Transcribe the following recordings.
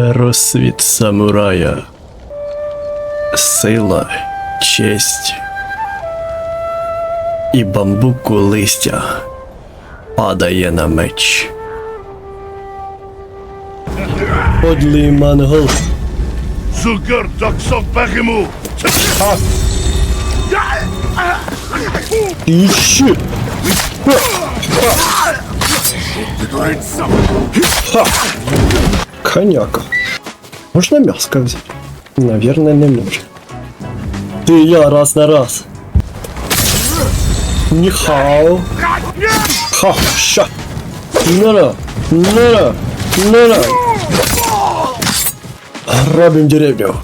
Розсвіт самурая. Сила, честь. І бамбуку листя падає на меч. Подлий монгол. Zugur Doksok Bagimu! Іще! Коняка. Можно мяско взять? Наверное, не нужно. Ты и я раз на раз. Нихао. Ха, ща. Нара, нара, нара. Грабим деревню.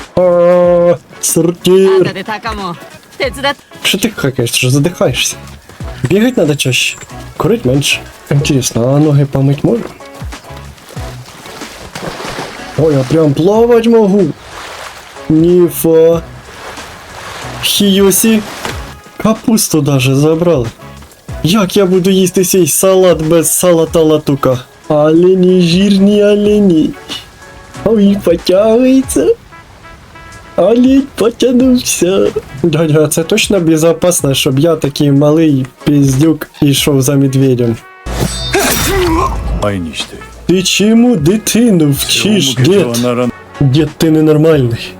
Сортир. Что ты какаешь? Ты задыхаешься. Бегать надо чаще. Курить меньше. Интересно, а ноги помыть можно? О, я прям плавать могу. Нифа. Хиоси Капусту даже забрал. Як я буду їсти цей салат без салата латука? Олені, жирні олені. Ой, потягується. Олень потягнувся. Дядя, це точно безпечно, щоб я такий малий піздюк ішов за медведем. Айнічтий. Ти чому дитину вчиш, дід? Дід, ти ненормальний.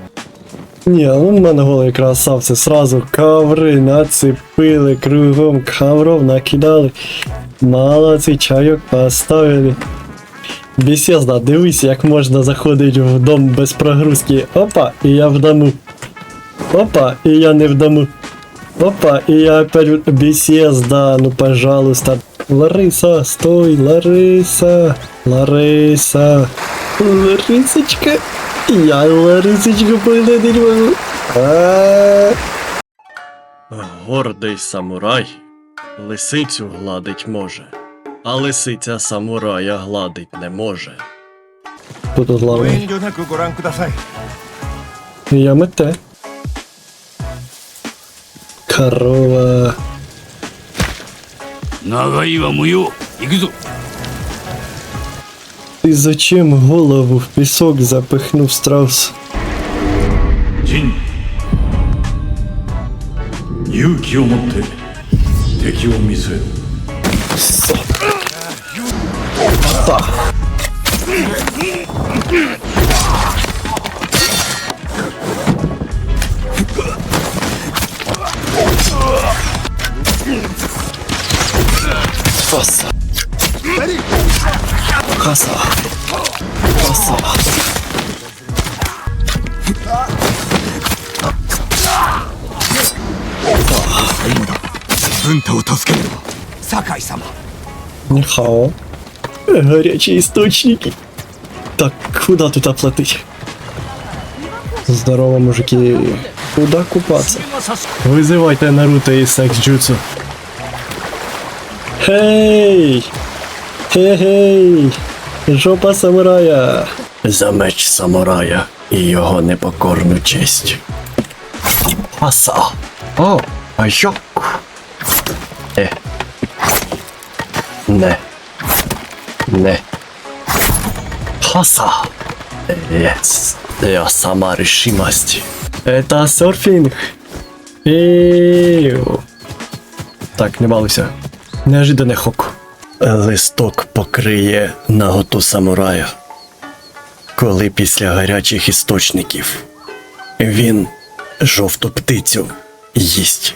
Ні, а он в мене голий красавці. Сразу каври нацепили, кругом кавров накидали. Молодці, чайок поставили. Бесезда, дивись, як можна заходити в дом без прогрузки. Опа, і я в дому. Опа, і я не в дому. Опа, і я опять... Бесезда, ну пожалуйста. Лариса, стой, Лариса, Лариса, Ларисочка, я Ларисочка поглядеть можу. А... Гордий самурай лисицю гладить може, а лисиця самурая гладить не може. Тут от. Я мете. Корова. 長いは無用行くぞ Ты зачем голову в песок запихнув страус? 陣勇気を持って敵を見据えろ Фаса. Каса. Каса. Каса. Нихао. Горячие источники. Так, куда тут оплатить? Здорово, мужики. Куда купаться? Вызывайте Наруто и Сакс Джутсу. Хей! Хей-хей! Жопа самурая! За меч самурая і його непокорну честь. Аса! О, а як? Е. Не. Не. Хаса. Yes. Я сама решимость. Это серфинг. Іу. Так, не балуйся. Неожиданний хок. Листок покриє наготу самурая. Коли після гарячих істочників він жовту птицю їсть.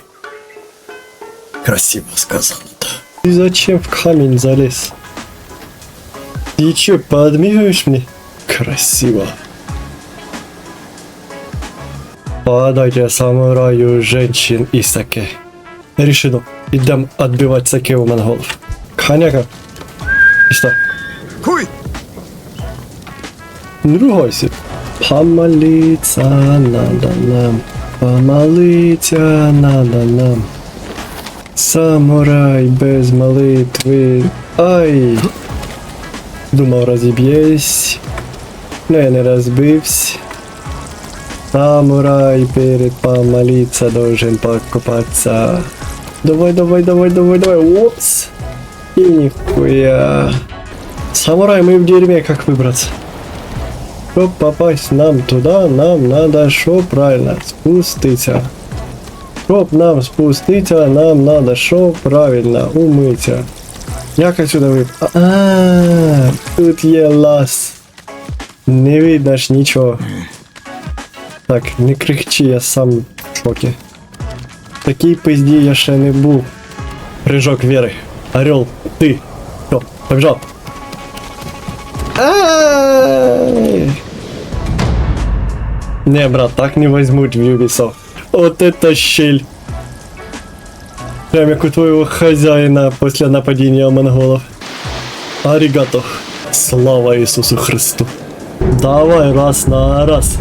Красиво сказано, да. Ты зачем в камень залез? Ты чё, подмигиваешь мне? Красиво. Подайте самураю женщин и саке. Решено. Идем отбивать саке у монголов. Коняка. И что? 来い Не ругайся. Помолиться надо нам. Помолиться надо нам. Самурай без молитви. Ай! Думав розіб'єсь. Но я не розбився. Самурай перед помолиться должен покупаться. Давай, давай, давай, давай, давай. Опс. И нихуя. Самурай, мы в дерьме, как выбраться? Щоб попасть нам туди, нам надо що правильно спуститися. Щоб нам спуститися, нам надо що правильно умитися. Як отсюда ви. А, тут є лаз. Не видно ж нічого. Так, не кричи, я сам в шокі. В такій пизді я ще не був. Прыжок Веры. Орел, ты. Все, побежал. Ай! Не, брат, так не возьмут в Ubisoft. Вот это щель. Прям как у твоего хозяина после нападения монголов. Аригато. Слава Иисусу Христу. Давай раз на раз.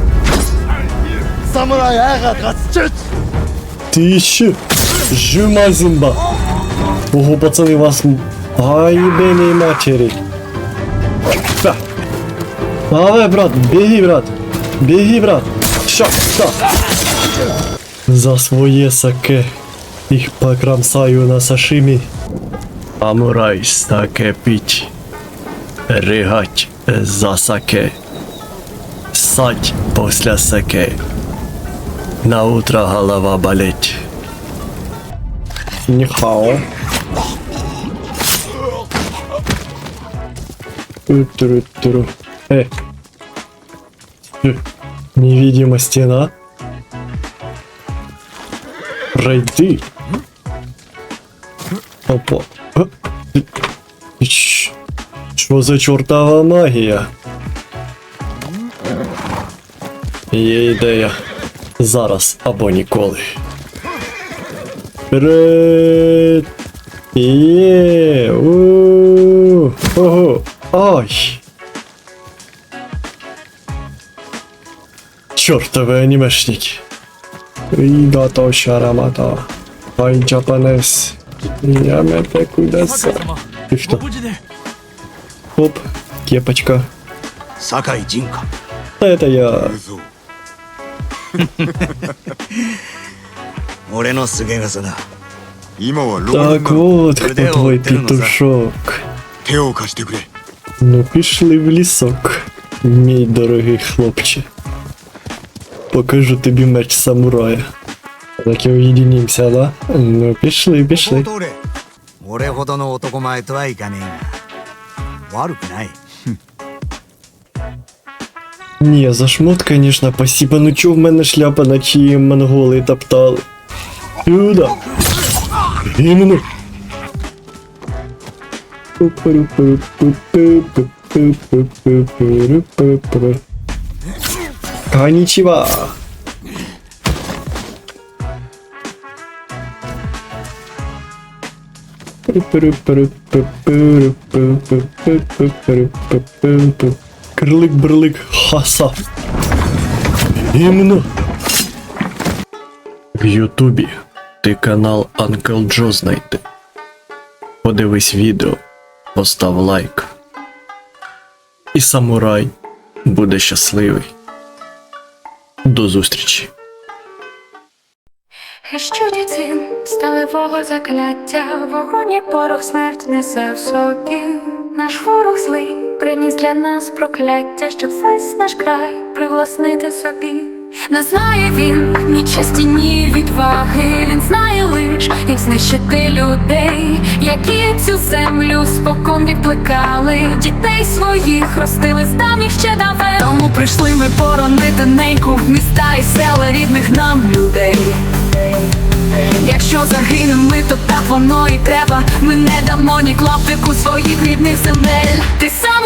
Самурай Ага Тише. Жума зимба. Ого, пацаны, вас... м- Ай, ебаные матери. Ха. Давай, брат, беги, брат. Беги, брат. Ща, да. За своє саке. Їх покромсаю на сашимі. Амурай саке пить. Ригать за саке. Сать після саке. На утро голова болеть. Ніхао. Туру-туру. Э. Э. Невидима стена. Пройди. Опа. А? Ти- ти ч- Що за чортова магія? Є ідея. Зараз або ніколи. Вперед! Є! у Ого! Ой! Чортове анімешники! Іда то шарамата! Ай, джапанес! Я мете кудеса! Ти хто? Оп, кепочка. Сакай Джинка. Это я. 俺のすげ傘だ今は老人 Так が вот, кто твой петушок. 手を貸してくれ Ну пішли в лісок, мій дорогий хлопче. Покажу тобі меч самурая. Так і уєдинімся, да? Ну пішли, こう пішли. 通れ俺ほどの男前とはいかねえが悪くない Ні, за шмот, конечно, спасибо, ну чо в мене шляпа на чиї монголи топтали? Сюда! Іменно! Конічіва! Крлик-брлик хаса. Іменно. В Ютубі ти канал Uncle Джо знайти. Подивись відео, постав лайк. І самурай буде щасливий. До зустрічі. Що цін сталевого закляття, вогонь порох смерть несе в собі. Наш ворог злий приніс для нас прокляття, щоб весь наш край привласнити собі. Не знає він ні честі, ні відваги. Він знає лиш, як знищити людей, які цю землю спокон відкликали. Дітей своїх ростили з давніх ще давен. Тому прийшли ми боронити нейку міста і села рідних нам людей. Якщо загинемо ми, то так воно і треба. Ми не дамо ні клаптику своїх рідних земель. Ти самурай,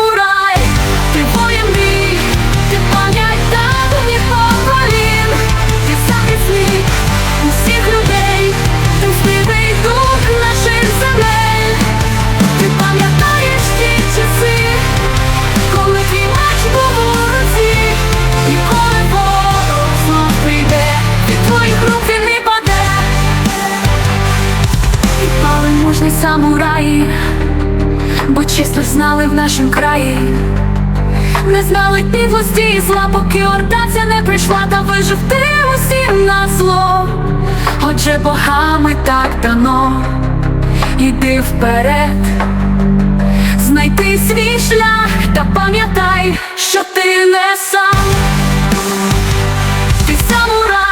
знали і зла, поки ордаця не прийшла, та вижив ти усім на зло. Отже, богами так дано, іди вперед, знайти свій шлях Та пам'ятай, що ти не сам. Ти самурай,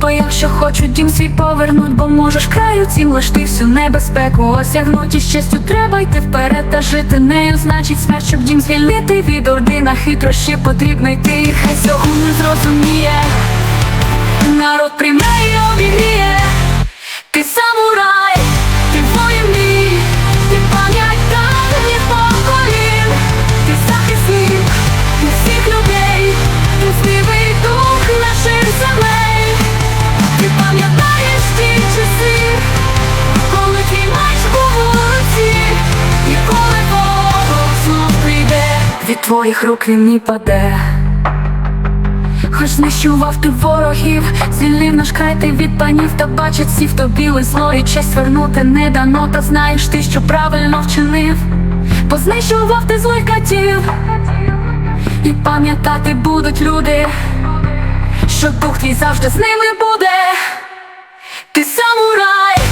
бо якщо хочуть дім свій повернуть, бо можеш краю цім лиш ти всю небезпеку осягнуть. І щастю треба йти вперед та жити нею, значить смерть, щоб дім звільнити від орди на хитрощі потрібно йти, хай цього не зрозуміє, народ прийме і обігріє, ти самурай, твоїх рук він не паде. Хоч знищував ти ворогів, звільнив наш край ти від панів та бачить сів тобі зло і честь вернути не дано, та знаєш ти, що правильно вчинив, познищував ти злих катів, і пам'ятати будуть люди, що дух твій завжди з ними буде. Ти самурай,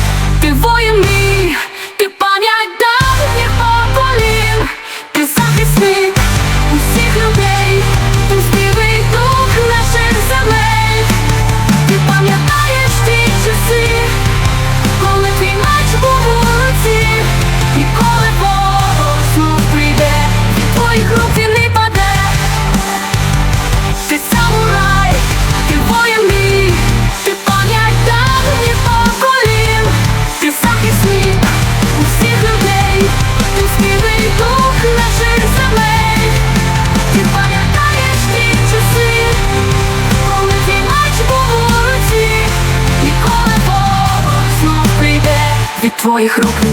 твоїх рук